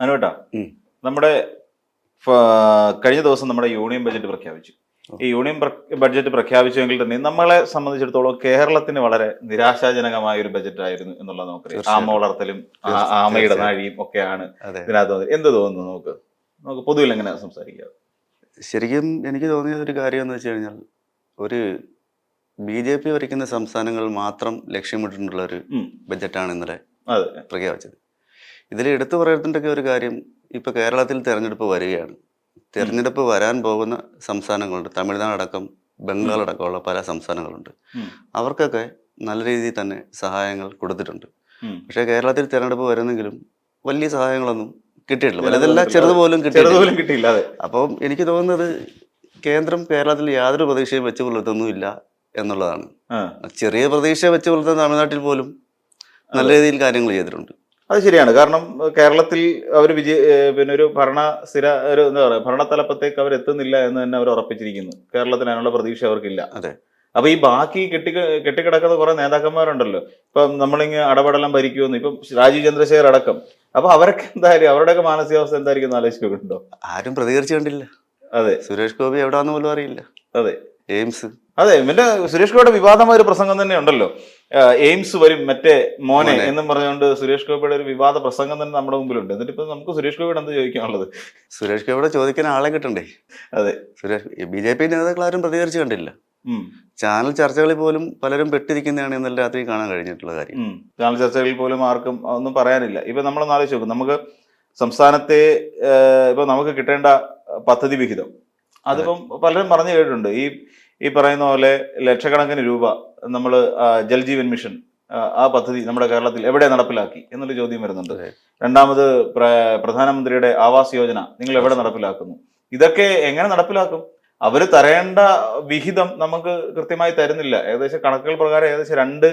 അനുവേട്ടാ നമ്മുടെ കഴിഞ്ഞ ദിവസം നമ്മുടെ യൂണിയൻ ബജറ്റ് പ്രഖ്യാപിച്ചു. ഈ യൂണിയൻ ബഡ്ജറ്റ് പ്രഖ്യാപിച്ചുവെങ്കിൽ തന്നെ നമ്മളെ സംബന്ധിച്ചിടത്തോളം കേരളത്തിന് വളരെ നിരാശാജനകമായ ഒരു ബജറ്റ് ആയിരുന്നു എന്നുള്ളത് നമുക്കറിയാം. തീർച്ചയായും. ആമ വളർത്തലും ആമയുടെ. നാഴിയും ഒക്കെയാണ് ഇതിനകത്ത്. എന്ത് തോന്നുന്നു നമുക്ക്? നമുക്ക് പൊതുവിൽ എങ്ങനെ സംസാരിക്കാം? ശരിക്കും എനിക്ക് തോന്നിയ ഒരു കാര്യം എന്ന് വെച്ച് കഴിഞ്ഞാൽ ഒരു ബി ജെ പി ഭരിക്കുന്ന സംസ്ഥാനങ്ങൾ മാത്രം ലക്ഷ്യമിട്ടിട്ടുള്ള ഒരു. ബജറ്റാണ് ഇന്നലെ അതെ. പ്രഖ്യാപിച്ചത്. ഇതിൽ എടുത്തു പറയേണ്ട ഒരു കാര്യം ഇപ്പോൾ കേരളത്തിൽ തിരഞ്ഞെടുപ്പ് വരികയാണ്. തിരഞ്ഞെടുപ്പ് വരാൻ പോകുന്ന സംസ്ഥാനങ്ങളുണ്ട്. തമിഴ്നാട് അടക്കം ബംഗാൾ അടക്കമുള്ള പല സംസ്ഥാനങ്ങളുണ്ട്. അവർക്കൊക്കെ നല്ല രീതിയിൽ തന്നെ സഹായങ്ങൾ കൊടുത്തിട്ടുണ്ട്. പക്ഷേ കേരളത്തിൽ തിരഞ്ഞെടുപ്പ് വരുന്നെങ്കിലും വലിയ സഹായങ്ങളൊന്നും കിട്ടിയിട്ടില്ല. വലുതല്ല പോലും ചെറുത് പോലും ചെറുത് കിട്ടിയിട്ടില്ല പോലും കിട്ടിയില്ല അപ്പോൾ അപ്പം എനിക്ക് തോന്നുന്നത് കേന്ദ്രം കേരളത്തിൽ യാതൊരു പ്രതീക്ഷയും വെച്ച് പുലർത്തുന്നുമില്ല എന്നുള്ളതാണ്. ചെറിയ പ്രതീക്ഷ വെച്ച് പുലർത്തുന്ന തമിഴ്നാട്ടിൽ പോലും നല്ല രീതിയിൽ കാര്യങ്ങൾ ചെയ്തിട്ടുണ്ട്. അത് ശരിയാണ്. കാരണം കേരളത്തിൽ അവർ വിജയ പിന്നെ ഒരു ഭരണ സ്ഥിര ഒരു എന്താ പറയുക ഭരണത്തലപ്പത്തേക്ക് അവർ എത്തുന്നില്ല എന്ന് തന്നെ അവർ ഉറപ്പിച്ചിരിക്കുന്നു. കേരളത്തിൽ അതിനുള്ള പ്രതീക്ഷ അവർക്കില്ല. അതെ. അപ്പൊ ഈ ബാക്കി കെട്ടി കെട്ടിക്കിടക്കുന്ന കുറെ നേതാക്കന്മാരുണ്ടല്ലോ. ഇപ്പം നമ്മളിങ്ങനെ അടപടലം ഭരിക്കുമെന്ന്. ഇപ്പം രാജീവ് ചന്ദ്രശേഖർ അടക്കം. അപ്പൊ അവരൊക്കെ എന്തായാലും അവരുടെയൊക്കെ മാനസികാവസ്ഥ എന്തായിരിക്കും ആലോചിക്കുന്നുണ്ടോ ആരും പ്രതികരിച്ചു കണ്ടില്ല. അതെ. സുരേഷ് ഗോപി എവിടാന്ന് പോലും അറിയില്ല. അതെ. എയിംസ്. അതെ മറ്റേ സുരേഷ് ഗോപിയുടെ വിവാദമായ ഒരു പ്രസംഗം തന്നെ ഉണ്ടല്ലോ. എയിംസ് വരും മറ്റേ മോനെ. എന്നും പറഞ്ഞുകൊണ്ട് സുരേഷ് ഗോപിയുടെ ഒരു വിവാദ പ്രസംഗം തന്നെ നമ്മുടെ മുമ്പിലുണ്ട്. എന്നിട്ട് ഇപ്പൊ നമുക്ക് സുരേഷ് ഗോപിയുടെ എന്താ ചോദിക്കാനുള്ളത്? സുരേഷ് ഗോപിയുടെ ചോദിക്കാൻ ആളെ കിട്ടണ്ടേ? അതെ. സുരേഷ് ബി ജെ പി നേതാക്കൾ ആരും പ്രതികരിച്ചു കണ്ടില്ല. ചാനൽ ചർച്ചകളിൽ പോലും പലരും പെട്ടിരിക്കുന്നതാണ് ഇന്നലെ രാത്രി കാണാൻ കഴിഞ്ഞിട്ടുള്ള കാര്യം. ചാനൽ ചർച്ചകളിൽ പോലും ആർക്കും ഒന്നും പറയാനില്ല. ഇപ്പൊ നമ്മൾ ആലോചിച്ച് നോക്കും നമുക്ക് സംസ്ഥാനത്തെ ഇപ്പൊ നമുക്ക് കിട്ടേണ്ട പദ്ധതി വിഹിതം. അതിപ്പം പലരും പറഞ്ഞു കേട്ടിട്ടുണ്ട്. ഈ ഈ പറയുന്ന പോലെ ലക്ഷക്കണക്കിന് രൂപ നമ്മൾ ജൽജീവൻ മിഷൻ ആ, ആ പദ്ധതി നമ്മുടെ കേരളത്തിൽ എവിടെ നടപ്പിലാക്കി എന്നൊരു ചോദ്യം വരുന്നുണ്ട്. രണ്ടാമത് പ്രധാനമന്ത്രിയുടെ ആവാസ് യോജന നിങ്ങൾ എവിടെ നടപ്പിലാക്കുന്നു? ഇതൊക്കെ എങ്ങനെ നടപ്പിലാക്കും? അവർ തരേണ്ട വിഹിതം നമുക്ക് കൃത്യമായി തരുന്നില്ല. ഏകദേശം കണക്കുകൾ പ്രകാരം ഏകദേശം രണ്ട്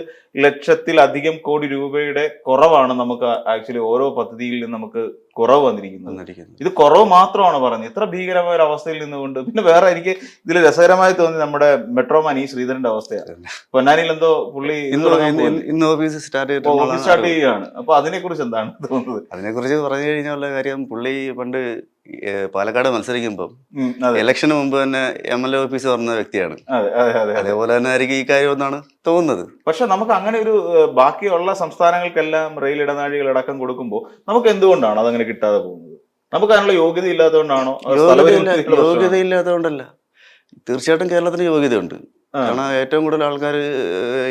ലക്ഷത്തിലധികം കോടി രൂപയുടെ കുറവാണ് നമുക്ക് ആക്ച്വലി ഓരോ പദ്ധതിയിൽ നിന്ന് നമുക്ക് കുറവ് വന്നിരിക്കുന്നത്. ഇത് കുറവ് മാത്രമാണ് പറഞ്ഞത്. ഇത്ര ഭീകരമായ ഒരു അവസ്ഥയിൽ നിന്നുകൊണ്ട് പിന്നെ വേറെ എനിക്ക് ഇതിൽ രസകരമായി തോന്നി നമ്മുടെ മെട്രോമാൻ ഈ ശ്രീധരന്റെ അവസ്ഥയാണ്. പൊന്നാനിയിൽ എന്തോ പുള്ളി ഇന്ന് ഓഫീസ് സ്റ്റാർട്ട് സ്റ്റാർട്ട് ചെയ്യുകയാണ്. അപ്പൊ അതിനെ കുറിച്ച് എന്താണ് തോന്നുന്നത്? അതിനെ കുറിച്ച് പറഞ്ഞു കഴിഞ്ഞുള്ള കാര്യം പുള്ളി പണ്ട് പാലക്കാട് മത്സരിക്കുമ്പോൾ ഇലക്ഷന് മുമ്പ് തന്നെ എം എൽ എ ഓഫീസ് പറഞ്ഞ വ്യക്തിയാണ്. അതെ അതെ അതെ അതെ. അതേപോലെ തന്നെ ആയിരിക്കും ഈ കാര്യം എന്നാണ് തോന്നുന്നത്. പക്ഷെ നമുക്ക് അങ്ങനെ ഒരു ബാക്കിയുള്ള സംസ്ഥാനങ്ങൾക്കെല്ലാം റെയിൽ ഇടനാഴികൾ അടക്കം കൊടുക്കുമ്പോൾ നമുക്ക് എന്തുകൊണ്ടാണ് അതങ്ങനെ കിട്ടാതെ പോകുന്നത്? നമുക്ക് അതിനുള്ള യോഗ്യത ഇല്ലാത്തതുകൊണ്ടാണോ യോഗ്യത ഇല്ലാത്തതുകൊണ്ടല്ല? തീർച്ചയായിട്ടും കേരളത്തിന് യോഗ്യതയുണ്ട്. കാരണം ഏറ്റവും കൂടുതൽ ആൾക്കാർ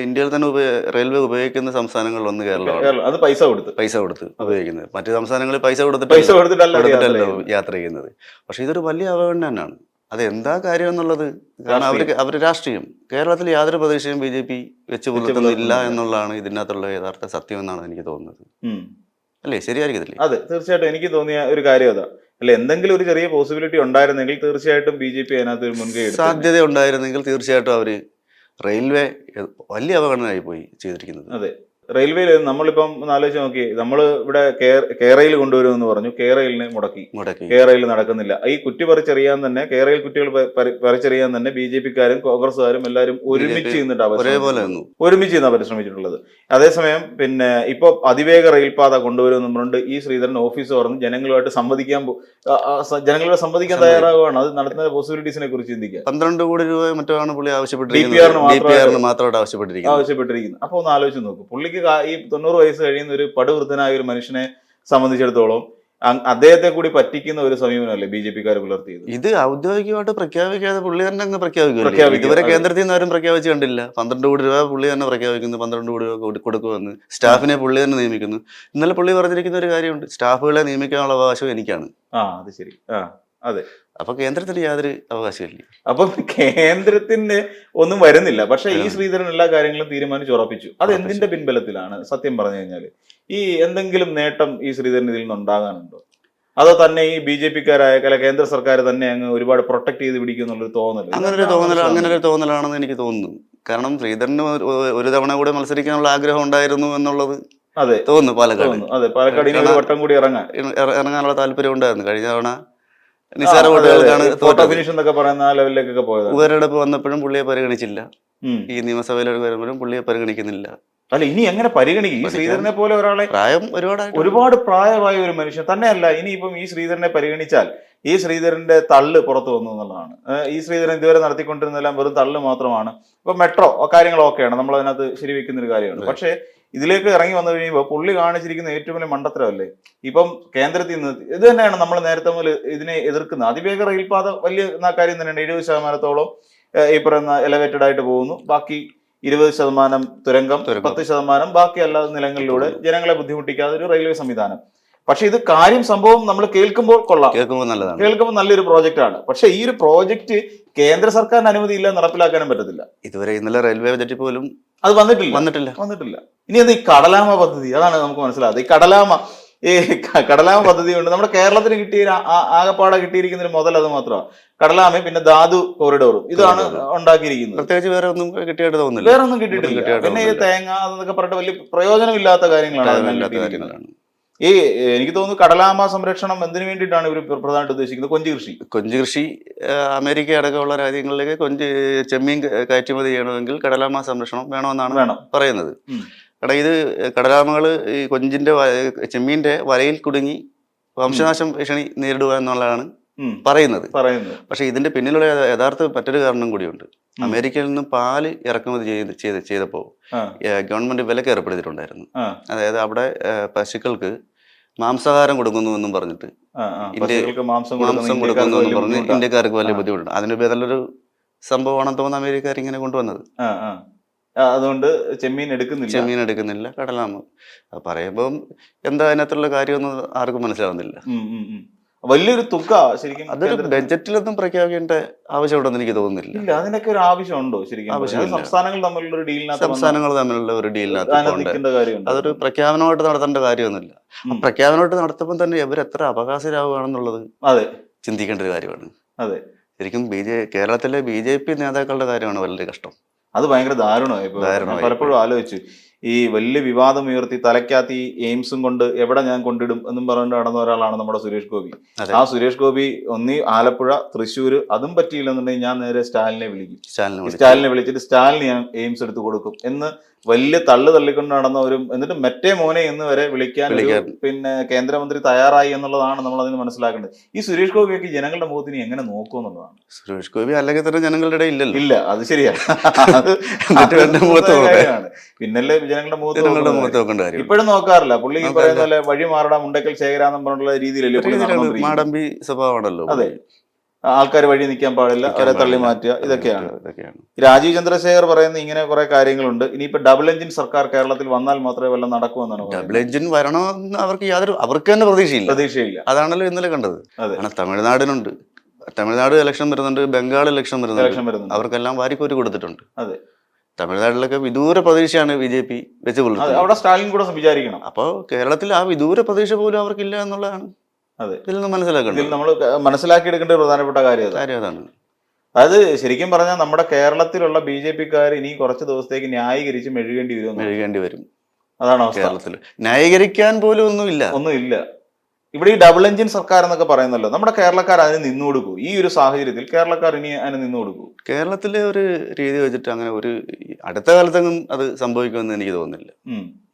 ഇന്ത്യയിൽ തന്നെ റെയിൽവേ ഉപയോഗിക്കുന്ന സംസ്ഥാനങ്ങളിൽ ഒന്ന് കേരളമാണ്. അത് പൈസ കൊടുത്ത്. പൈസ കൊടുത്ത് ഉപയോഗിക്കുന്നത്. മറ്റു സംസ്ഥാനങ്ങളിൽ പൈസ കൊടുത്തിട്ട് പൈസ കൊടുത്തിട്ടല്ല യാത്ര ചെയ്യുന്നത്. പക്ഷെ ഇതൊരു വലിയ അവഗണന തന്നെയാണ് അത് എന്താ കാര്യം എന്നുള്ളത്? കാരണം അവർ അവർ രാഷ്ട്രീയം. കേരളത്തിൽ യാതൊരു പ്രതീക്ഷയും ബി ജെ പി വെച്ച് പുലർത്തുന്നില്ല. എന്നുള്ളതാണ് ഇതിനകത്തുള്ള യഥാർത്ഥ സത്യം എന്നാണ് എനിക്ക് തോന്നുന്നത്. അല്ലേ? ശരിയായിരിക്കത്തില്ലേ? അതെ തീർച്ചയായിട്ടും എനിക്ക് തോന്നിയ ഒരു കാര്യം അതാ. അല്ല എന്തെങ്കിലും ഒരു ചെറിയ പോസിബിലിറ്റി ഉണ്ടായിരുന്നെങ്കിൽ തീർച്ചയായിട്ടും ബി ജെ പി അതിനകത്ത് ഒരു മുൻകൈ സാധ്യത ഉണ്ടായിരുന്നെങ്കിൽ തീർച്ചയായിട്ടും അവർ റെയിൽവേ വലിയ അവഗണനയായി പോയി ചെയ്തിരിക്കുന്നത്. അതെ. റെയിൽവേയിൽ നമ്മളിപ്പം ആലോചിച്ച് നോക്കി നമ്മൾ ഇവിടെ കേരയിൽ കൊണ്ടുവരുമെന്ന് പറഞ്ഞു കേരളിനെ മുടക്കി. കേരയിൽ കേരളയിൽ നടക്കുന്നില്ല. ഈ കുറ്റി പറിച്ചെറിയാൻ തന്നെ കേരളയിൽ കുറ്റികൾ പറിച്ചറിയാൻ പറി- പറിച്ചെറിയാൻ തന്നെ ബി ജെ പിക്കാരും കോൺഗ്രസ്സുകാരും എല്ലാവരും ഒരുമിച്ച് നിന്നിട്ടാ ഒരുമിച്ച് നിന്നാ പരിശ്രമിച്ചിട്ടുള്ളത്. അതേസമയം പിന്നെ ഇപ്പൊ അതിവേഗ റെയിൽപാത കൊണ്ടുവരുമെന്ന് പറഞ്ഞുകൊണ്ട് ഈ ശ്രീധരൻ ഓഫീസ് തുറന്ന് ജനങ്ങളുമായിട്ട് സംവദിക്കാൻ ജനങ്ങളോട് സംവദിക്കാൻ സംവദിക്കും. തയ്യാറാവുകയാണ്. അത് നടത്തുന്ന പോസിബിലിറ്റീസിനെ കുറിച്ച് ചിന്തിക്കുക. പന്ത്രണ്ട് കോടി രൂപ മറ്റോ ആണ് പുള്ളി ആവശ്യപ്പെട്ടിരിക്കുന്നത്. ആവശ്യപ്പെട്ടിരിക്കുന്നത്. ആവശ്യപ്പെട്ടിരിക്കുന്നത്. അപ്പൊ ഒന്ന് ആലോചിച്ച് നോക്കും. പുള്ളിക്ക് കാ- ഈ തൊണ്ണൂറ് വയസ്സ് കഴിയുന്ന ഒരു പടുവൃദ്ധനായ ഒരു മനുഷ്യനെ സംബന്ധിച്ചിടത്തോളം അദ്ദേഹത്തെ കൂടി പറ്റിക്കുന്ന ഒരു സമീപനമല്ലേ ബി ജെ പിക്കാർ പുലർത്തിയത്? ഇത് ഔദ്യോഗികമായിട്ട് പ്രഖ്യാപിക്കാതെ പുള്ളി തന്നെ അങ്ങ് പ്രഖ്യാപിക്കും, ഇതുവരെ കേന്ദ്രത്തിൽ നിന്ന് ആരും പ്രഖ്യാപിച്ചു കണ്ടില്ല. പന്ത്രണ്ട് കോടി രൂപ പുള്ളി തന്നെ പ്രഖ്യാപിക്കുന്നു പന്ത്രണ്ട് കോടി രൂപ കൊടു- കൊടുക്കുമെന്ന്. സ്റ്റാഫിനെ പുള്ളി തന്നെ നിയമിക്കുന്നു. ഇന്നലെ പുള്ളി പറഞ്ഞിരിക്കുന്ന ഒരു കാര്യമുണ്ട്. സ്റ്റാഫുകളെ നിയമിക്കാനുള്ള അവകാശം എനിക്കാണ്. ആ അത് ശരി. ആ. അപ്പൊ കേന്ദ്രത്തിന് യാതൊരു അവകാശമില്ല അപ്പൊ കേന്ദ്രത്തിന് ഒന്നും വരുന്നില്ല. പക്ഷെ ഈ ശ്രീധരൻ എല്ലാ കാര്യങ്ങളും തീരുമാനിച്ച് ഉറപ്പിച്ചു. അത് എന്തിന്റെ പിൻബലത്തിലാണ്? സത്യം പറഞ്ഞു കഴിഞ്ഞാൽ ഈ എന്തെങ്കിലും നേട്ടം ഈ ശ്രീധരൻ ഇതിൽ നിന്ന് ഉണ്ടാകാനുണ്ടോ? അതോ തന്നെ ഈ ബി ജെ പിക്കാരായ അല്ല കേന്ദ്ര സർക്കാർ തന്നെ അങ്ങ് ഒരുപാട് പ്രൊട്ടക്ട് ചെയ്ത് പിടിക്കും എന്നുള്ളൊരു തോന്നൽ അങ്ങനെ ഒരു തോന്നൽ അങ്ങനെ ഒരു തോന്നലാണെന്ന് എനിക്ക് തോന്നുന്നു. കാരണം ശ്രീധരന് ഒരു- തവണ കൂടെ മത്സരിക്കാനുള്ള ആഗ്രഹം ഉണ്ടായിരുന്നു എന്നുള്ളത് അതെ. തോന്നുന്നു പാലക്കാട്. അതെ പാലക്കാട് വട്ടം കൂടി ഇറങ്ങാൻ. ഇറങ്ങാനുള്ള താല്പര്യം ഉണ്ടായിരുന്നു. കഴിഞ്ഞ തവണ നിസ്സാര വോട്ടുകൾക്കാണ് ഫോട്ടോ ഫിനിഷ് എന്നൊക്കെ പറയുന്ന ആ ലെവലിലേക്കൊക്കെ പോയത്? ഉപതെരഞ്ഞെടുപ്പ് വന്നപ്പോഴും പുള്ളിയെ പരിഗണിച്ചില്ല. ഈ നിയമസഭയിലേക്ക് വരുമ്പോഴും പുള്ളിയെ പരിഗണിക്കുന്നില്ല. അല്ല ഇനി എങ്ങനെ പരിഗണിക്കും? ഈ ശ്രീധരനെ പോലെ ഒരാളെ പ്രായം ഒരുപാട് ഒരുപാട് പ്രായമായ ഒരു മനുഷ്യൻ. തന്നെയല്ല ഇനിയിപ്പം ഈ ശ്രീധരനെ പരിഗണിച്ചാൽ ഈ ശ്രീധരന്റെ തള്ള് പുറത്തു വന്നു എന്നുള്ളതാണ്. ഈ ശ്രീധരൻ ഇതുവരെ നടത്തിക്കൊണ്ടിരുന്നെല്ലാം വെറും തള്ള് മാത്രമാണ്. ഇപ്പൊ മെട്രോ കാര്യങ്ങളൊക്കെയാണ്. നമ്മൾ അതിനകത്ത് ശരിവെക്കുന്ന ഒരു കാര്യമാണ് പക്ഷേ ഇതിലേക്ക് ഇറങ്ങി വന്നു കഴിയുമ്പോൾ പുള്ളി കാണിച്ചിരിക്കുന്ന ഏറ്റവും വലിയ മണ്ടത്തരമല്ലേ? ഇപ്പം കേന്ദ്രത്തിൽ നിന്ന് ഇത് തന്നെയാണ് നമ്മൾ നേരത്തെ മുതൽ ഇതിനെ എതിർക്കുന്നത്. അതിവേഗ റെയിൽപാത വലിയ കാര്യം തന്നെയാണ്. എഴുപത് ശതമാനത്തോളം ഇപ്പറുന്ന ഈ പറയുന്ന എലവേറ്റഡ് ആയിട്ട് പോകുന്നു. ബാക്കി ഇരുപത് ശതമാനം തുരങ്കം തുരങ്കം. പത്ത് ശതമാനം ബാക്കി അല്ലാതെ നിലങ്ങളിലൂടെ ജനങ്ങളെ ബുദ്ധിമുട്ടിക്കാതെ ഒരു റെയിൽവേ സംവിധാനം. പക്ഷെ ഇത് കാര്യം സംഭവം നമ്മൾ കേൾക്കുമ്പോൾ കൊള്ളാം. കേൾക്കുമ്പോൾ നല്ലതാണ്. കേൾക്കുമ്പോൾ നല്ലൊരു പ്രോജക്റ്റ് ആണ്. പക്ഷെ ഈ ഒരു പ്രോജക്റ്റ് കേന്ദ്ര സർക്കാരിന് അനുമതി ഇല്ല നടപ്പിലാക്കാനും പറ്റത്തില്ല. ഇതുവരെ ഇന്നലെ റെയിൽവേ ബജറ്റ് പോലും അത് വന്നിട്ടില്ല. വന്നിട്ടില്ല. വന്നിട്ടില്ല. ഇനി അത് ഈ കടലാമ പദ്ധതി അതാണ് നമുക്ക് മനസ്സിലാകുന്നത് ഈ കടലാമ ഈ കടലാമ പദ്ധതി കൊണ്ട് നമ്മുടെ കേരളത്തിന് കിട്ടിയ ആകപ്പാടെ കിട്ടിയിരിക്കുന്ന ഒരു മുതൽ അത് മാത്രമാണ്. കടലാമയും പിന്നെ ധാതു കോറിഡോറും ഇതാണ് ഉണ്ടാക്കിയിരിക്കുന്നത്. പ്രത്യേകിച്ച് വേറെ ഒന്നും കിട്ടിയായിട്ട് തോന്നുന്നില്ല. വേറെ ഒന്നും കിട്ടിയിട്ടില്ല. കിട്ടിയിട്ട് പിന്നെ ഈ തേങ്ങ അതൊക്കെ പറഞ്ഞിട്ട് വലിയ പ്രയോജനമില്ലാത്ത കാര്യങ്ങളാണ് ഈ എനിക്ക് തോന്നുന്നു കടലാമ സംരക്ഷണം എന്തിനു വേണ്ടിയിട്ടാണ് ഇവർ പ്രധാനമായിട്ട് ഉദ്ദേശിക്കുന്നത്? കൊഞ്ച് കൃഷി. കൊഞ്ച് കൃഷി അമേരിക്ക അടക്കമുള്ള രാജ്യങ്ങളിലേക്ക് കൊഞ്ച് ചെമ്മീൻ കയറ്റുമതി ചെയ്യണമെങ്കിൽ കടലാമ സംരക്ഷണം വേണമെന്നാണ് വേണം. പറയുന്നത്. കാരണം ഇത് കടലാമകൾ ഈ കൊഞ്ചിന്റെ ചെമ്മീന്റെ ചെമ്മീന്റെ വലയിൽ കുടുങ്ങി വംശനാശം ഭീഷണി നേരിടുക എന്നുള്ളതാണ് പറയുന്നത്. പറയുന്നത്. പക്ഷെ ഇതിന്റെ പിന്നിലുള്ള യഥാർത്ഥ മറ്റൊരു കാരണം കൂടിയുണ്ട്. അമേരിക്കയിൽ നിന്ന് പാൽ ഇറക്കുമതി ചെയ്ത് ചെയ്ത് ചെയ്തപ്പോൾ ഗവൺമെന്റ് വിലക്ക് ഏർപ്പെടുത്തിയിട്ടുണ്ടായിരുന്നു. അതായത് അവിടെ പശുക്കൾക്ക് മാംസാഹാരം കൊടുക്കുന്നു എന്നും പറഞ്ഞിട്ട്. ഇന്ത്യ- മാംസം കൊടുക്കുന്ന എന്ന് പറഞ്ഞ്. ഇന്ത്യക്കാർക്ക് വലിയ. ബുദ്ധിമുട്ടുണ്ട്. അതിന്റെ പേരിലൊരു സംഭവമാണെന്ന് തോന്നുന്നു അമേരിക്കക്കാർ ഇങ്ങനെ കൊണ്ടുവന്നത്. അതുകൊണ്ട് ചെമ്മീൻ എടുക്കുന്നില്ല. ചെമ്മീൻ എടുക്കുന്നില്ല കടലാമ പറയുമ്പം എന്താ അതിനകത്തുള്ള കാര്യമൊന്നും ആർക്കും മനസ്സിലാവുന്നില്ല. വലിയൊരു തുക ശരിക്കും അതൊരു ബഡ്ജറ്റിലൊന്നും പ്രഖ്യാപിക്കേണ്ട ആവശ്യമുണ്ടെന്ന് എനിക്ക് തോന്നുന്നില്ല. ഇല്ല അതിനൊക്കെ ഒരു ആവശ്യമുണ്ടോ ശരിക്കും? സംസ്ഥാനങ്ങൾ തമ്മിലുള്ള ഒരു ഡീലിനകത്ത് സംസ്ഥാനങ്ങൾ തമ്മിലുള്ള ഒരു ഡീലിനകത്ത് അതൊരു പ്രഖ്യാപനമായിട്ട് നടത്തേണ്ട കാര്യമൊന്നുമില്ല. പ്രഖ്യാപനമായിട്ട് നടത്തുമ്പോൾ തന്നെ ഇവർ എത്ര അവകാശരാകുകയാണെന്നുള്ളത് അതെ. ചിന്തിക്കേണ്ട ഒരു കാര്യമാണ്. അതെ. ശരിക്കും ബി ജെ കേരളത്തിലെ ബി ജെ പി നേതാക്കളുടെ കാര്യമാണ് വളരെ കഷ്ടം. അത് ഭയങ്കര ദാരുണമായി. പലപ്പോഴും ആലോചിച്ചു ഈ വലിയ വിവാദം ഉയർത്തി തലയ്ക്കകത്ത് ഈ എയിംസും കൊണ്ട് എവിടെ ഞാൻ കൊണ്ടിടും എന്നും പറഞ്ഞുകൊണ്ട് നടന്ന ഒരാളാണ് നമ്മുടെ സുരേഷ് ഗോപി. ആ സുരേഷ് ഗോപി ഒന്നി ആലപ്പുഴ തൃശ്ശൂര് അതും പറ്റിയില്ലെന്നുണ്ടെങ്കിൽ ഞാൻ നേരെ സ്റ്റാലിനെ വിളിക്കും. സ്റ്റാലിനെ വിളിച്ചിട്ട് സ്റ്റാലിന് ഞാൻ എയിംസ് എടുത്തു കൊടുക്കും എന്ന് വലിയ തള്ളു തള്ളിക്കൊണ്ട് നടന്നവരും എന്നിട്ട് മറ്റേ മോനെ എന്ന് വരെ വിളിക്കാൻ പിന്നെ കേന്ദ്രമന്ത്രി തയ്യാറായി എന്നുള്ളതാണ് നമ്മൾ അതിന് മനസ്സിലാക്കേണ്ടത്. ഈ സുരേഷ് ഗോപിയൊക്കെ ജനങ്ങളുടെ മുഖത്തിന് എങ്ങനെ നോക്കും എന്നുള്ളതാണ്. സുരേഷ് ഗോപി അല്ലെങ്കിൽ തന്നെ ജനങ്ങളുടെ ഇടയിൽ ഇല്ലല്ലോ. ഇല്ല അത് ശരിയാണ് പിന്നല്ലേ ജനങ്ങളുടെ മുഖത്ത് ഇപ്പോഴും നോക്കാറില്ല. പുള്ളി ഈ പറയുന്ന പോലെ വഴി മാറടാ മുണ്ടക്കൽ ശേഖരാന്നും പറഞ്ഞുള്ള രീതിയിലല്ലേ. മാടമ്പി സ്വഭാവമാണല്ലോ അതെ. ആൾക്കാർ വഴി നിൽക്കാൻ പാടില്ല അവരെ തള്ളി. മാറ്റുക. ഇതൊക്കെയാണ്. രാജീവ് ചന്ദ്രശേഖർ പറയുന്ന ഇങ്ങനെ കുറെ കാര്യങ്ങളുണ്ട്. ഇനിയിപ്പോ ഡബിൾ എഞ്ചിൻ സർക്കാർ കേരളത്തിൽ വന്നാൽ മാത്രമേ വല്ല നടക്കുമെന്നാണ് ഡബിൾ. എഞ്ചിൻ വരണമെന്ന് അവർക്ക് യാതൊരു അവർക്ക് തന്നെ പ്രതീക്ഷയില്ല. പ്രതീക്ഷയില്ല. അതാണല്ലോ ഇന്നലെ കണ്ടത്. അതെ. കാരണം തമിഴ്നാടിനുണ്ട്. തമിഴ്നാട് ഇലക്ഷൻ വരുന്നുണ്ട് ബംഗാൾ ഇലക്ഷൻ വരുന്നുണ്ട്. അവർക്കെല്ലാം വാരിക്കോരി കൊടുത്തിട്ടുണ്ട്. അതെ. തമിഴ്നാട്ടിലൊക്കെ വിദൂര പ്രതീക്ഷയാണ് ബി ജെ പി വെച്ച് അവിടെ സ്റ്റാലിൻ കൂടെ വിചാരിക്കണം അപ്പോൾ കേരളത്തിൽ ആ വിദൂര പ്രതീക്ഷ പോലും അവർക്കില്ല എന്നുള്ളതാണ്. അതെ. ഇതിൽ നിന്ന് ഇതിൽ മനസ്സിലാക്കേണ്ടത് നമ്മൾ മനസ്സിലാക്കിയെടുക്കേണ്ട ഒരു പ്രധാനപ്പെട്ട കാര്യം. കാര്യം അതാണ് അതായത് ശരിക്കും പറഞ്ഞാൽ നമ്മുടെ കേരളത്തിലുള്ള ബി ജെ പിക്കാർ ഇനി കുറച്ച് ദിവസത്തേക്ക് ന്യായീകരിച്ച് മെഴുകേണ്ടി വരും മെഴുകേണ്ടി വരും. അതാണ് കേരളത്തിൽ ന്യായീകരിക്കാൻ പോലും ഒന്നുമില്ല. ഒന്നുമില്ല. ഇവിടെ ഈ ഡബിൾ എഞ്ചിൻ സർക്കാർ എന്നൊക്കെ പറയുന്നല്ലോ നമ്മുടെ കേരളക്കാർ അതിന് നിന്നു കൊടുക്കൂ ഈ ഒരു സാഹചര്യത്തിൽ കേരളക്കാർ ഇനി അതിന് നിന്നു കൊടുക്കൂ കേരളത്തിലെ ഒരു രീതി വെച്ചിട്ട് അങ്ങനെ ഒരു അടുത്ത കാലത്തെങ്ങും അത് സംഭവിക്കുമെന്ന് എനിക്ക് തോന്നുന്നില്ല.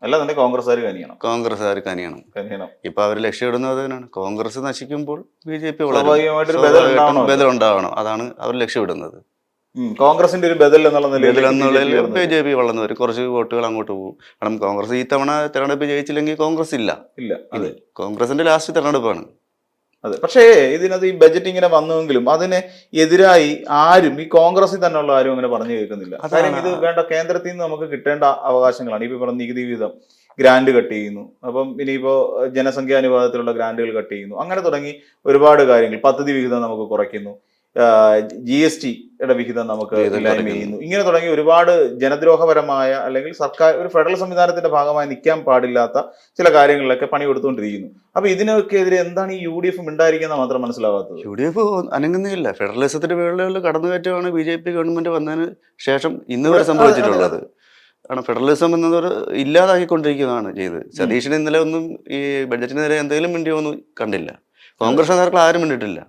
അല്ലാതെ കോൺഗ്രസ്സുകാർ കനിയണം. കോൺഗ്രസ്സുകാർ കനിയണം. കനിയണം. ഇപ്പൊ അവർ ലക്ഷ്യമിടുന്നത് അതിനാണ്. കോൺഗ്രസ് നശിക്കുമ്പോൾ ബി ജെ പി ബദൽ ഉണ്ടാവണം അതാണ് അവർ ലക്ഷ്യമിടുന്നത്. കോൺഗ്രസിന്റെ ഒരു ബദൽ എന്നുള്ള നിലയിൽ ബി ജെ പി വളർന്നു. വരും കുറച്ച് വോട്ടുകൾ അങ്ങോട്ട് പോകും. കാരണം കോൺഗ്രസ് ഈ തവണ തെരഞ്ഞെടുപ്പ് ജയിച്ചില്ലെങ്കിൽ കോൺഗ്രസ് ഇല്ല. ഇല്ല അതെ. കോൺഗ്രസിന്റെ ലാസ്റ്റ് തെരഞ്ഞെടുപ്പാണ്. അതെ. പക്ഷേ ഇതിനകത്ത് ഈ ബജറ്റ് ഇങ്ങനെ വന്നുവെങ്കിലും അതിന് എതിരായി ആരും ഈ കോൺഗ്രസിൽ തന്നെയുള്ള ആരും അങ്ങനെ പറഞ്ഞു കേൾക്കുന്നില്ല. കാര്യം ഇത് വേണ്ട കേന്ദ്രത്തിൽ നിന്ന് നമുക്ക് കിട്ടേണ്ട അവകാശങ്ങളാണ്. ഇപ്പൊ പറഞ്ഞ നികുതി വിഹിതം ഗ്രാൻഡ് കട്ട് ചെയ്യുന്നു. അപ്പം ഇനിയിപ്പോ ജനസംഖ്യാനുപാതത്തിലുള്ള ഗ്രാൻഡുകൾ കട്ട് ചെയ്യുന്നു. അങ്ങനെ തുടങ്ങി ഒരുപാട് കാര്യങ്ങൾ. പദ്ധതി വിഹിതം നമുക്ക് കുറയ്ക്കുന്നു. ജി എസ് ടിയുടെ വിഹിതം നമുക്ക് ഇല്ലായ്മ ചെയ്യുന്നു. ഇങ്ങനെ തുടങ്ങി ഒരുപാട് ജനദ്രോഹപരമായ അല്ലെങ്കിൽ സർക്കാർ ഒരു ഫെഡറൽ സംവിധാനത്തിന്റെ ഭാഗമായി നിൽക്കാൻ പാടില്ലാത്ത ചില കാര്യങ്ങളിലൊക്കെ പണി കൊടുത്തുകൊണ്ടിരിക്കുന്നു അപ്പൊ ഇതിനൊക്കെ എതിരെ എന്താണ് ഈ യു ഡി എഫ് ഉണ്ടായിരിക്കുന്ന മാത്രം മനസ്സിലാവാത്തത്? യു ഡി എഫ് അനങ്ങുന്നില്ല. ഫെഡറലിസത്തിന്റെ പേരിലുള്ള കടന്നുകയറ്റമാണ് ബി ജെ പി ഗവൺമെന്റ് വന്നതിന് ശേഷം ഇന്ന് വരെ സംഭവിച്ചിട്ടുള്ളത്. കാരണം ഫെഡറലിസം എന്നത് ഒരു ഇല്ലാതാക്കിക്കൊണ്ടിരിക്കുന്നതാണ് ചെയ്തത് സതീഷിന് ഇന്നലെ ഒന്നും ഈ ബഡ്ജറ്റിനെതിരെ എന്തെങ്കിലും മിണ്ടിയോ ഒന്നും കണ്ടില്ല. കോൺഗ്രസ് നേതാക്കൾ ആരും മിണ്ടിട്ടില്ല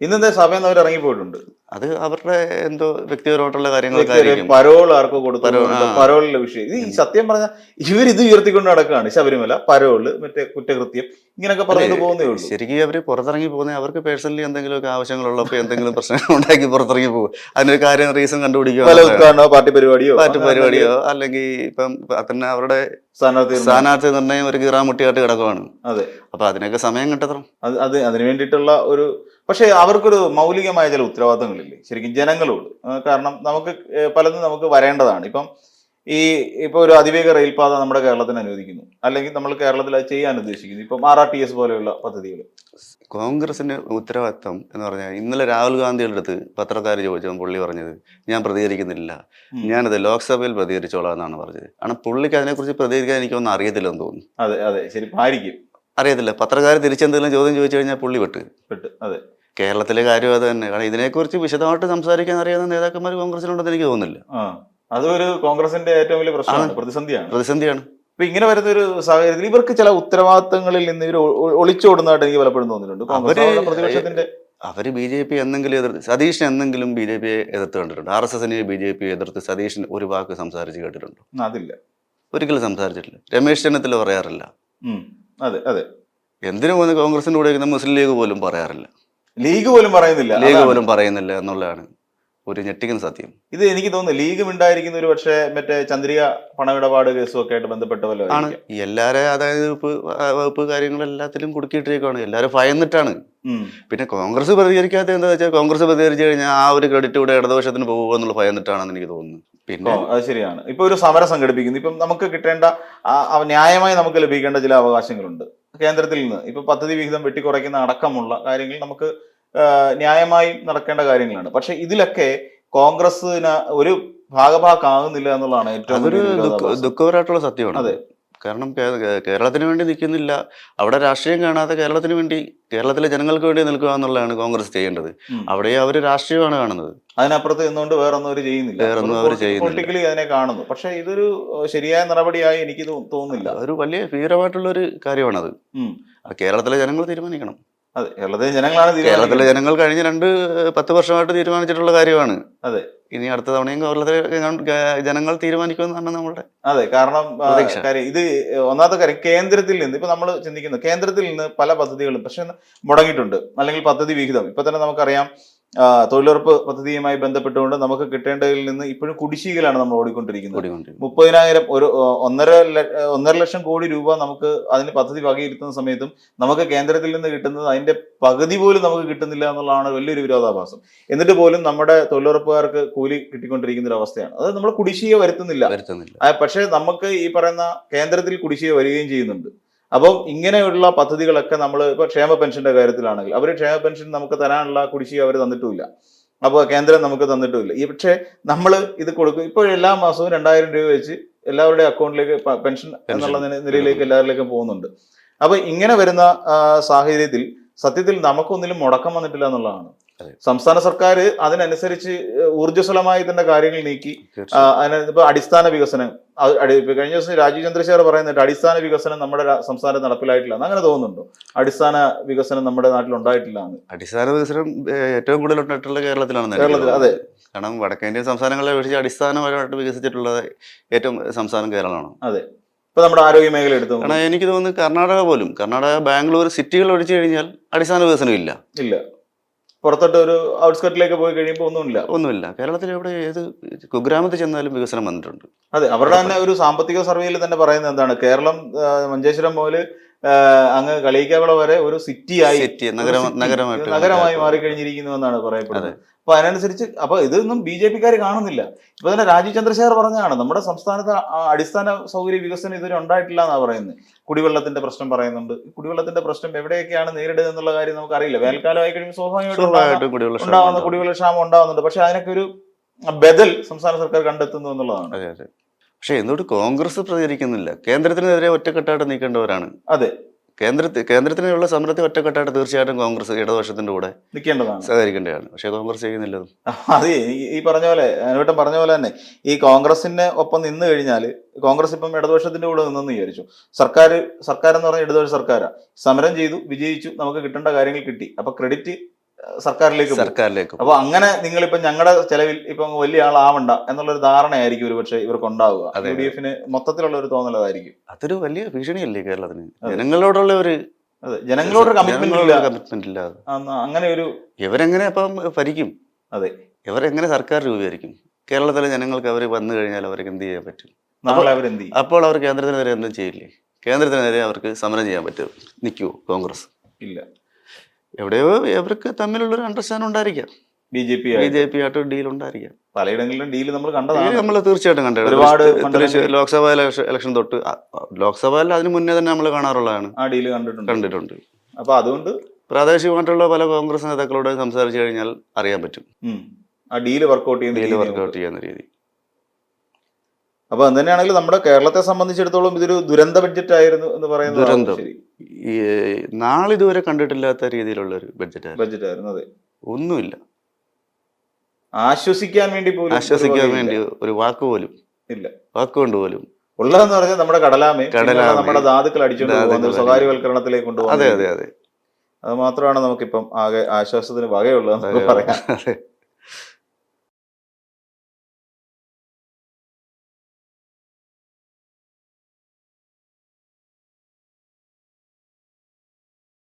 ഇന്നത്തെ സഭയിൽ നിന്ന് അവർ ഇറങ്ങിപ്പോയിട്ടുണ്ട്. അത് അവരുടെ എന്തോ വ്യക്തിപരമായിട്ടുള്ള കാര്യങ്ങളൊക്കെ ആയിരിക്കും. പരോൾ ആർക്കോ കൊടുത്തു പരോളിന്റെ പരോളിലെ വിഷയം. ഇത് ഈ സത്യം പറഞ്ഞ ഇവർ ഇത് ഉയർത്തിക്കൊണ്ട് നടക്കുകയാണ്. ശബരിമല പരോൾ മറ്റേ കുറ്റകൃത്യം ഇങ്ങനെയൊക്കെ പറഞ്ഞു പോകുന്നേ ഉള്ളൂ. ശരിക്കും അവർ പുറത്തിറങ്ങി പോകുന്നത് അവർക്ക് പേഴ്സണലി എന്തെങ്കിലുമൊക്കെ ആവശ്യങ്ങളുള്ളപ്പോൾ എന്തെങ്കിലും പ്രശ്നങ്ങൾ ഉണ്ടാക്കി പുറത്തിറങ്ങി പോകും. അതിനൊരു കാര്യം റീസൺ കണ്ടുപിടിക്കുക പല ഉദ്ഘാടനമോ പാർട്ടി പരിപാടിയോ പാർട്ടി പരിപാടിയോ അല്ലെങ്കിൽ ഇപ്പം തന്നെ അവരുടെ സ്ഥാനാർത്ഥി നിർണയം ഒരു കീറാമുട്ടിയായിട്ട് കിടക്കുവാണ്. അതെ. അപ്പൊ അതിനൊക്കെ സമയം കിട്ടത്തണം അത് അത് അതിന് വേണ്ടിയിട്ടുള്ള ഒരു പക്ഷേ അവർക്കൊരു മൗലികമായ ചില ഉത്തരവാദിത്തങ്ങളില്ലേ ശരിക്കും ജനങ്ങളോട്. കാരണം നമുക്ക് പലതും നമുക്ക് വരേണ്ടതാണ്. ഇപ്പം ഈ ഇപ്പൊ ഒരു അതിവേഗ റെയിൽപാത നമ്മുടെ കേരളത്തിന് അനുവദിക്കുന്നു. അല്ലെങ്കിൽ നമ്മൾ കേരളത്തിൽ അത് ചെയ്യാൻ ഉദ്ദേശിക്കുന്നു. ഇപ്പം ആർ ആർ ടി എസ് പോലെയുള്ള പദ്ധതികൾ. കോൺഗ്രസിന്റെ ഉത്തരവാദിത്തം എന്ന് പറഞ്ഞാൽ ഇന്നലെ രാഹുൽ ഗാന്ധിയുടെ അടുത്ത് പത്രക്കാർ ചോദിച്ചപ്പോൾ പുള്ളി പറഞ്ഞത് ഞാൻ പ്രതികരിക്കുന്നില്ല. ഞാനത് ലോക്സഭയിൽ പ്രതികരിച്ചോളാം എന്നാണ് പറഞ്ഞത്. കാരണം പുള്ളിക്ക് അതിനെക്കുറിച്ച് പ്രതികരിക്കാൻ എനിക്കൊന്നും അറിയത്തില്ലെന്ന് തോന്നുന്നു. അതെ അതെ. ശരി ആയിരിക്കും. അറിയത്തില്ല. പത്രക്കാർ തിരിച്ചെന്തെങ്കിലും ചോദ്യം ചോദിച്ചു കഴിഞ്ഞാൽ പുള്ളി വിട്ട്. വിട്ട്. അതെ. കേരളത്തിലെ കാര്യം അത് തന്നെ. കാരണം ഇതിനെക്കുറിച്ച് വിശദമായിട്ട് സംസാരിക്കാൻ അറിയാവുന്ന നേതാക്കന്മാർ കോൺഗ്രസിലുണ്ടെന്ന് എനിക്ക് തോന്നുന്നില്ല. അതൊരു കോൺഗ്രസിന്റെ ഏറ്റവും വലിയ പ്രശ്നമാണ് പ്രതിസന്ധിയാണ്. പ്രതിസന്ധിയാണ്. ഇപ്പൊ ഇങ്ങനെ വരുന്ന ഒരു സാഹചര്യത്തിൽ ഇവർക്ക് ചില ഉത്തരവാദിത്തങ്ങളിൽ നിന്ന് ഇവർ ഒളിച്ചോടുന്നതായിട്ട് എനിക്ക് പലപ്പോഴും തോന്നിയിട്ടുണ്ട് അവർ അവർ പ്രതിപക്ഷത്തിന്റെ അവർ ബി ജെ പി എന്തെങ്കിലും എതിർത്ത് സതീഷിനെ എന്തെങ്കിലും ബി ജെ പിയെ എതിർത്ത് കണ്ടിട്ടുണ്ട്. ആർ എസ് എസിനെ ബി ജെ പി എതിർത്ത് സതീഷിന് ഒരു വാക്ക് സംസാരിച്ച് കേട്ടിട്ടുണ്ടോ? അതില്ല. ഒരിക്കലും സംസാരിച്ചിട്ടില്ല. രമേശ് ചെന്നിത്തല പറയാറില്ല. അതെ അതെ. എന്തിനു പോകുന്ന കോൺഗ്രസിന്റെ കൂടെ മുസ്ലിം ലീഗ് പോലും പറയാറില്ല. ലീഗ് പോലും പറയുന്നില്ല. ലീഗ് പോലും പറയുന്നില്ല എന്നുള്ളതാണ് ഒരു ഞെട്ടിക്കുന്ന സത്യം. ഇത് എനിക്ക് തോന്നുന്നു ലീഗ് ഉണ്ടായിരിക്കുന്ന ഒരു പക്ഷേ മറ്റേ ചന്ദ്രിക പണമിടപാട് കേസും ഒക്കെ ആയിട്ട് ബന്ധപ്പെട്ട പോലെ ആണ് എല്ലാരെ അതായത് വകുപ്പ് കാര്യങ്ങളെല്ലാത്തിലും കുടുക്കിയിട്ടിരിക്കുകയാണ് എല്ലാവരും ഭയന്നിട്ടാണ്. പിന്നെ കോൺഗ്രസ് പ്രതികരിക്കാത്ത എന്താ വെച്ചാൽ കോൺഗ്രസ് പ്രതികരിച്ചു കഴിഞ്ഞാൽ ആ ഒരു ക്രെഡിറ്റ് കൂടെ ഇടതുപക്ഷത്തിന് പോകുക എന്നുള്ള ഭയന്നിട്ടാണെന്ന് എനിക്ക് തോന്നുന്നു. പിന്നെ അത് ശരിയാണ്. ഇപ്പൊ ഒരു സമരം സംഘടിപ്പിക്കുന്നു. ഇപ്പം നമുക്ക് കിട്ടേണ്ട ന്യായമായി നമുക്ക് ലഭിക്കേണ്ട ചില അവകാശങ്ങളുണ്ട്. കേന്ദ്രത്തിൽ നിന്ന്. ഇപ്പൊ പദ്ധതി വിഹിതം വെട്ടിക്കുറയ്ക്കുന്ന അടക്കമുള്ള കാര്യങ്ങൾ നമുക്ക് ന്യായമായി നടക്കേണ്ട കാര്യങ്ങളാണ്. പക്ഷെ ഇതിലൊക്കെ കോൺഗ്രസിന് ഒരു ഭാഗഭാക്കാകുന്നില്ല എന്നുള്ളതാണ് ഏറ്റവും അതൊരു വലിയ ദുഃഖ- വിരോധാഭാസം. ദുഃഖകരമായിട്ടുള്ള സത്യമാണ്. അതെ. കാരണം കേരളത്തിന് വേണ്ടി നിൽക്കുന്നില്ല. അവിടെ രാഷ്ട്രീയം കാണാതെ കേരളത്തിന് വേണ്ടി കേരളത്തിലെ ജനങ്ങൾക്ക് വേണ്ടി നിൽക്കുക എന്നുള്ളതാണ് കോൺഗ്രസ് ചെയ്യേണ്ടത്. അവിടെ അവർ രാഷ്ട്രീയമാണ് കാണുന്നത്. അതിനപ്പുറത്ത് നിന്നുകൊണ്ട് വേറൊന്നും അവർ ചെയ്യുന്നില്ല. വേറൊന്നും അവർ ചെയ്യുന്നില്ല. പൊളിറ്റിക്കലി അതിനെ കാണുന്നു. പക്ഷേ ഇതൊരു ശരിയായ നടപടിയായി എനിക്ക് തോന്നുന്നില്ല. ഒരു വലിയ ഭീകരമായിട്ടുള്ള ഒരു കാര്യമാണത് കേരളത്തിലെ ജനങ്ങൾ തീരുമാനിക്കണം. അതെ കേരളത്തിലെ ജനങ്ങളാണ് കേരളത്തിലെ ജനങ്ങൾ കഴിഞ്ഞ രണ്ട് പത്ത് വർഷമായിട്ട് തീരുമാനിച്ചിട്ടുള്ള കാര്യമാണ്. അതെ. ഇനി അടുത്ത തവണയും കേരളത്തിലെ ജനങ്ങൾ തീരുമാനിക്കുമെന്നാണ് നമ്മുടെ അതെ കാരണം കാര്യം ഇത് ഒന്നാമത്തെ കാര്യം കേന്ദ്രത്തിൽ നിന്ന് ഇപ്പൊ നമ്മൾ ചിന്തിക്കുന്നു കേന്ദ്രത്തിൽ നിന്ന് പല പദ്ധതികളും പക്ഷെ മുടങ്ങിയിട്ടുണ്ട്. അല്ലെങ്കിൽ പദ്ധതി വിഹിതം. ഇപ്പൊ തന്നെ നമുക്കറിയാം തൊഴിലുറപ്പ് പദ്ധതിയുമായി ബന്ധപ്പെട്ടുകൊണ്ട് നമുക്ക് കിട്ടേണ്ടതിൽ നിന്ന് ഇപ്പോഴും കുടിശ്ശികയിലാണ് നമ്മൾ ഓടിക്കൊണ്ടിരിക്കുന്നത്. മുപ്പതിനായിരം ഒരു ഒന്നര ഒന്നര ലക്ഷം കോടി രൂപ നമുക്ക് അതിന് പദ്ധതി വകയിരുത്തുന്ന സമയത്തും നമുക്ക് കേന്ദ്രത്തിൽ നിന്ന് കിട്ടുന്നത് അതിന്റെ പകുതി പോലും നമുക്ക് കിട്ടുന്നില്ല എന്നുള്ളതാണ് വലിയൊരു വിരോധാഭാസം. എന്നിട്ട് പോലും നമ്മുടെ തൊഴിലുറപ്പുകാർക്ക് കൂലി കിട്ടിക്കൊണ്ടിരിക്കുന്ന ഒരു അവസ്ഥയാണ് അത് നമ്മൾ കുടിശ്ശിക വരുത്തുന്നില്ല. വരുത്തുന്നില്ല. പക്ഷേ നമുക്ക് ഈ പറയുന്ന കേന്ദ്രത്തിൽ കുടിശ്ശിക വരികയും ചെയ്യുന്നുണ്ട്. അപ്പം ഇങ്ങനെയുള്ള പദ്ധതികളൊക്കെ നമ്മൾ ഇപ്പൊ ക്ഷേമ പെൻഷന്റെ കാര്യത്തിലാണെങ്കിൽ അവർ ക്ഷേമ പെൻഷൻ നമുക്ക് തരാനുള്ള കുടിശ്ശിക അവർ തന്നിട്ടുമില്ല. അപ്പോൾ കേന്ദ്രം നമുക്ക് തന്നിട്ടുമില്ല. ഈ പക്ഷേ നമ്മൾ ഇത് കൊടുക്കും. ഇപ്പോൾ എല്ലാ മാസവും രണ്ടായിരം രൂപ വെച്ച് എല്ലാവരുടെയും അക്കൗണ്ടിലേക്ക് പെൻഷൻ എന്നുള്ള നിലയിലേക്ക് എല്ലാവരിലേക്കും പോകുന്നുണ്ട്. അപ്പൊ ഇങ്ങനെ വരുന്ന സാഹചര്യത്തിൽ സത്യത്തിൽ നമുക്കൊന്നിലും മുടക്കം വന്നിട്ടില്ല എന്നുള്ളതാണ്. സംസ്ഥാന സർക്കാർ അതിനനുസരിച്ച് ഊർജസ്വലമായി തന്നെ കാര്യങ്ങൾ നീക്കി. അതിനിപ്പോ ഇപ്പൊ അടിസ്ഥാന വികസനം കഴിഞ്ഞ ദിവസം രാജീവ് ചന്ദ്രശേഖർ പറയുന്നുണ്ട് അടിസ്ഥാന വികസനം നമ്മുടെ സംസ്ഥാനത്ത് നടപ്പിലായിട്ടില്ല അങ്ങനെ തോന്നുന്നുണ്ടോ? അടിസ്ഥാന വികസനം നമ്മുടെ നാട്ടിൽ ഉണ്ടായിട്ടില്ല അടിസ്ഥാന വികസനം ഏറ്റവും കൂടുതൽ ഉണ്ടായിട്ടുള്ള കേരളത്തിലാണ് കേരളത്തിൽ അതെ. കാരണം വടക്കേന്ത്യൻ സംസ്ഥാനങ്ങളെ അപേക്ഷിച്ച് അടിസ്ഥാനപരമായിട്ട് വികസിച്ചിട്ടുള്ളത് ഏറ്റവും സംസ്ഥാനം കേരളമാണ്. അതെ. ഇപ്പൊ നമ്മുടെ ആരോഗ്യ മേഖല എടുത്തു കാരണം എനിക്ക് തോന്നുന്നു കർണാടക പോലും കർണാടക ബാംഗ്ലൂർ സിറ്റികൾ ഒഴിച്ചു കഴിഞ്ഞാൽ അടിസ്ഥാന വികസനം ഇല്ല. ഇല്ല. പുറത്തോട്ട് ഒരു ഔട്ട്സ്കട്ടിലേക്ക് പോയി കഴിയുമ്പോൾ ഒന്നുമില്ല. ഒന്നുമില്ല. കേരളത്തിൽ എവിടെ ഏത് കുഗ്രാമത്തിൽ ചെന്നാലും വികസനം വന്നിട്ടുണ്ട്. അതെ അവരുടെ തന്നെ ഒരു സാമ്പത്തിക സർവേയിൽ തന്നെ പറയുന്നത് എന്താണ്? കേരളം മഞ്ചേശ്വരം മുതൽ ആ, അങ്ങ് കളിയിക്കാവിള വരെ ഒരു സിറ്റിയായി സിറ്റി ആയി സിറ്റി city, നഗരമായിട്ട് നഗരമായി മാറിക്കഴിഞ്ഞിരിക്കുന്നു എന്നാണ് പറയപ്പെടുന്നത്. അപ്പൊ അതിനനുസരിച്ച് അപ്പൊ ഇതൊന്നും ബി ജെ പിക്കാർ കാണുന്നില്ല. ഇപ്പൊ തന്നെ രാജീവ് ചന്ദ്രശേഖർ പറഞ്ഞതാണ് നമ്മുടെ സംസ്ഥാനത്ത് അടിസ്ഥാന സൗകര്യ വികസനം ഇതുവരെ ഉണ്ടായിട്ടില്ല എന്നാണ് പറയുന്നത് കുടിവെള്ളത്തിന്റെ പ്രശ്നം പറയുന്നുണ്ട്. കുടിവെള്ളത്തിന്റെ പ്രശ്നം എവിടെയൊക്കെയാണ് നേരിടുക എന്നുള്ള കാര്യം നമുക്ക് അറിയില്ല വേനൽക്കാലമായി കഴിയുമ്പോൾ സ്വാഭാവികമായിട്ടും ഉണ്ടാവുന്ന കുടിവെള്ള ക്ഷാമം ഉണ്ടാവുന്നുണ്ട്. പക്ഷെ അതിനൊക്കെ ഒരു ബദൽ സംസ്ഥാന സർക്കാർ കണ്ടെത്തുന്നു എന്നുള്ളതാണ്. അതെ അതെ. പക്ഷെ എന്തുകൊണ്ട് കോൺഗ്രസ് പ്രതികരിക്കുന്നില്ല. കേന്ദ്രത്തിനെതിരെ ഒറ്റക്കെട്ടായിട്ട് നീക്കേണ്ടവരാണ് അതെ. കേന്ദ്രത്തിൽ കേന്ദ്രത്തിനുള്ള സമരത്തെ ഒറ്റക്കെട്ടായിട്ട് തീർച്ചയായിട്ടും കോൺഗ്രസ് ഇടതുപക്ഷത്തിന്റെ കൂടെ നിൽക്കേണ്ടതാണ്. സഹകരിക്കേണ്ടതാണ്. പക്ഷെ കോൺഗ്രസ് ചെയ്യുന്നില്ല അതെ. ഈ- പറഞ്ഞ പോലെ അനുവട്ടം പറഞ്ഞ പോലെ തന്നെ ഈ കോൺഗ്രസിന്റെ ഒപ്പം നിന്ന് കഴിഞ്ഞാൽ കോൺഗ്രസ് ഇപ്പം ഇടതുപക്ഷത്തിന്റെ കൂടെ നിന്നെന്ന് വിചാരിച്ചു. സർക്കാർ സർക്കാർ എന്ന് പറഞ്ഞ ഇടതുപക്ഷ സർക്കാരാണ് സമരം ചെയ്തു വിജയിച്ചു നമുക്ക് കിട്ടേണ്ട കാര്യങ്ങൾ കിട്ടി. അപ്പൊ ക്രെഡിറ്റ് സർക്കാരിലേക്ക്. സർക്കാരിലേക്ക് അപ്പൊ അങ്ങനെ നിങ്ങൾ ഇപ്പൊ ഞങ്ങളുടെ ചെലവിൽ ഇപ്പൊ വലിയ ആളാവണ്ട എന്നുള്ളൊരു ധാരണയായിരിക്കും ഒരുപക്ഷെ ഇവർക്ക് ഉണ്ടാവുക യു ഡി എഫിന് മൊത്തത്തിലുള്ള ഒരു തോന്നലതായിരിക്കും അതൊരു വലിയ ഭീഷണിയല്ലേ കേരളത്തിന്? ജനങ്ങളോടുള്ള ഒരു അതെ ജനങ്ങളോട് കമ്മിറ്റ്മെന്റ് ഇല്ല. അങ്ങനെ ഒരു ഇവരെങ്ങനെ അപ്പം ഭരിക്കും? അതെ. ഇവരെങ്ങനെ സർക്കാർ രൂപീകരിക്കും? കേരളത്തിലെ ജനങ്ങൾക്ക് അവർ വന്നു കഴിഞ്ഞാൽ അവർക്ക് എന്ത് ചെയ്യാൻ പറ്റും? അപ്പോൾ അവർ കേന്ദ്രത്തിനെതിരെ എന്തും ചെയ്യില്ലേ? കേന്ദ്രത്തിനെതിരെ അവർക്ക് സമരം ചെയ്യാൻ പറ്റും നിൽക്കുമോ കോൺഗ്രസ്? ഇല്ല. എവിടെയോ ഇവർക്ക് തമ്മിലുള്ളൊരു അണ്ടർസ്റ്റാൻഡ് ഉണ്ടായിരിക്കാം. B J P B J P ആയിട്ട് ഡീൽ ഉണ്ടായിരിക്കാം. പലയിടങ്ങളിലും ഡീൽ നമ്മൾ കണ്ടതാണ്. നമ്മൾ തീർച്ചയായിട്ടും കണ്ടത് ഒരുപാട് ലോക്സഭാ ഇലക്ഷൻ തൊട്ട് ലോക്സഭയിൽ അതിന് മുന്നേ തന്നെ നമ്മൾ കാണാറുള്ളതാണ്. ആ ഡീൽ കണ്ടിട്ടുണ്ട്. കണ്ടിട്ടുണ്ട്. അപ്പൊ അതുകൊണ്ട് പ്രാദേശികമായിട്ടുള്ള പല കോൺഗ്രസ് നേതാക്കളോട് സംസാരിച്ചു കഴിഞ്ഞാൽ അറിയാൻ പറ്റും. ആ ഡീൽ വർക്കൗട്ട് ചെയ്യുന്ന ഡീൽ വർക്കൗട്ട് ചെയ്യുന്ന രീതി. അപ്പൊ അത് തന്നെയാണെങ്കിൽ നമ്മുടെ കേരളത്തെ സംബന്ധിച്ചിടത്തോളം ഇതൊരു ദുരന്ത ബഡ്ജറ്റ് ആയിരുന്നു എന്ന് പറയുന്നത് ദുരന്തം. നാളിതുവരെ കണ്ടിട്ടില്ലാത്ത രീതിയിലുള്ള ഒരു ബഡ്ജറ്റ് ബഡ്ജറ്റ് ആയിരുന്നു അതെ. ഒന്നുമില്ല. ആശ്വസിക്കാൻ വേണ്ടി പോലും ആശ്വസിക്കാൻ വേണ്ടി ഒരു വാക്ക് പോലും. ഇല്ല. വാക്കുകൊണ്ട് പോലും. ഉള്ളതെന്ന് പറഞ്ഞാൽ നമ്മുടെ കടലാമേ. കടലാമ. നമ്മുടെ ധാതുക്കൾ അടിച്ചുകൊണ്ട് സ്വകാര്യവൽക്കരണത്തിലേക്ക് പോകുന്നത് സ്വകാര്യവൽക്കരണത്തിലേക്ക് അതെ കൊണ്ടുപോകുന്നത് അതെ അതെ. അത് മാത്രമാണ് നമുക്കിപ്പം ആകെ ആശ്വാസത്തിന് വകയുള്ളതെന്ന് പറയാം.